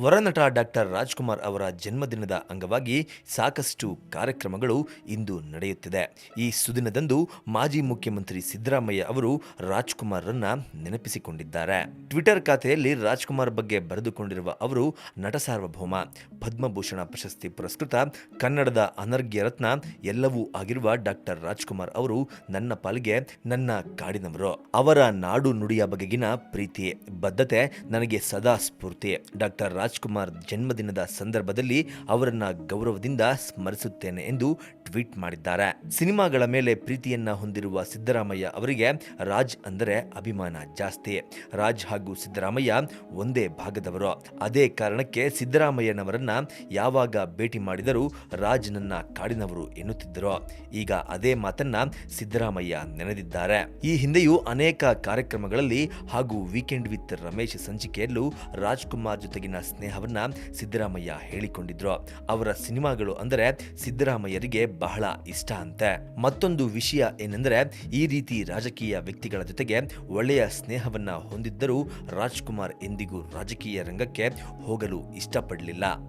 ವರನಟ doctor Rajkumar ಅವರ ಜನ್ಮದಿನದ ಅಂಗವಾಗಿ ಸಾಕಷ್ಟು ಕಾರ್ಯಕ್ರಮಗಳು ಇಂದು ನಡೆಯುತ್ತಿದೆ. ಈ ಸುದಿನದಂದು ಮಾಜಿ ಮುಖ್ಯಮಂತ್ರಿ ಸಿದ್ದರಾಮಯ್ಯ ಅವರು ರಾಜ್ಕುಮಾರ್ರನ್ನ ನೆನಪಿಸಿಕೊಂಡಿದ್ದಾರೆ. ಟ್ವಿಟರ್ ಖಾತೆಯಲ್ಲಿ ರಾಜ್ಕುಮಾರ್ ಬಗ್ಗೆ ಬರೆದುಕೊಂಡಿರುವ ಅವರು, ನಟ ಸಾರ್ವಭೌಮ, ಪದ್ಮಭೂಷಣ ಪ್ರಶಸ್ತಿ ಪುರಸ್ಕೃತ, ಕನ್ನಡದ ಅನರ್ಘ್ಯ ರತ್ನ ಎಲ್ಲವೂ ಆಗಿರುವ ಡಾಕ್ಟರ್ ರಾಜ್ಕುಮಾರ್ ಅವರು ನನ್ನ ಪಾಲಿಗೆ ನನ್ನ ಕಾಡಿನವರು. ಅವರ ನಾಡು ನುಡಿಯ ಬಗೆಗಿನ ಪ್ರೀತಿ, ಬದ್ಧತೆ ನನಗೆ ಸದಾ ಸ್ಫೂರ್ತಿ. ಡಾಕ್ಟರ್ ರಾಜ್ಕುಮಾರ್ ಜನ್ಮದಿನದ ಸಂದರ್ಭದಲ್ಲಿ ಅವರನ್ನು ಗೌರವದಿಂದ ಸ್ಮರಿಸುತ್ತೇನೆ ಎಂದು ಟ್ವೀಟ್ ಮಾಡಿದ್ದಾರೆ. ಸಿನಿಮಾಗಳ ಮೇಲೆ ಪ್ರೀತಿಯನ್ನ ಹೊಂದಿರುವ ಸಿದ್ದರಾಮಯ್ಯ ಅವರಿಗೆ ರಾಜ್ ಅಂದರೆ ಅಭಿಮಾನ ಜಾಸ್ತಿ. ರಾಜ್ ಹಾಗೂ ಸಿದ್ದರಾಮಯ್ಯ ಒಂದೇ ಭಾಗದವರು. ಅದೇ ಕಾರಣಕ್ಕೆ ಸಿದ್ದರಾಮಯ್ಯನವರನ್ನ ಯಾವಾಗ ಭೇಟಿ ಮಾಡಿದರೂ ರಾಜ್ ನನ್ನ ಕಾಡಿನವರು ಎನ್ನುತ್ತಿದ್ದರು. ಈಗ ಅದೇ ಮಾತನ್ನ ಸಿದ್ದರಾಮಯ್ಯ ನೆನೆದಿದ್ದಾರೆ. ಈ ಹಿಂದೆಯೂ ಅನೇಕ ಕಾರ್ಯಕ್ರಮಗಳಲ್ಲಿ ಹಾಗೂ ವೀಕೆಂಡ್ ವಿತ್ ರಮೇಶ್ ಸಂಚಿಕೆಯಲ್ಲೂ ರಾಜ್ಕುಮಾರ್ ಜೊತೆಗಿನ ಸ್ನೇಹವನ್ನ ಸಿದ್ದರಾಮಯ್ಯ ಹೇಳಿಕೊಂಡಿದ್ರು. ಅವರ ಸಿನಿಮಾಗಳು ಅಂದರೆ ಸಿದ್ದರಾಮಯ್ಯರಿಗೆ ಬಹಳ ಇಷ್ಟ ಅಂತೆ. ಮತ್ತೊಂದು ವಿಷಯ ಏನೆಂದರೆ, ಈ ರೀತಿ ರಾಜಕೀಯ ವ್ಯಕ್ತಿಗಳ ಜೊತೆಗೆ ಒಳ್ಳೆಯ ಸ್ನೇಹವನ್ನ ಹೊಂದಿದ್ದರೂ ರಾಜ್ಕುಮಾರ್ ಎಂದಿಗೂ ರಾಜಕೀಯ ರಂಗಕ್ಕೆ ಹೋಗಲು ಇಷ್ಟಪಡಲಿಲ್ಲ.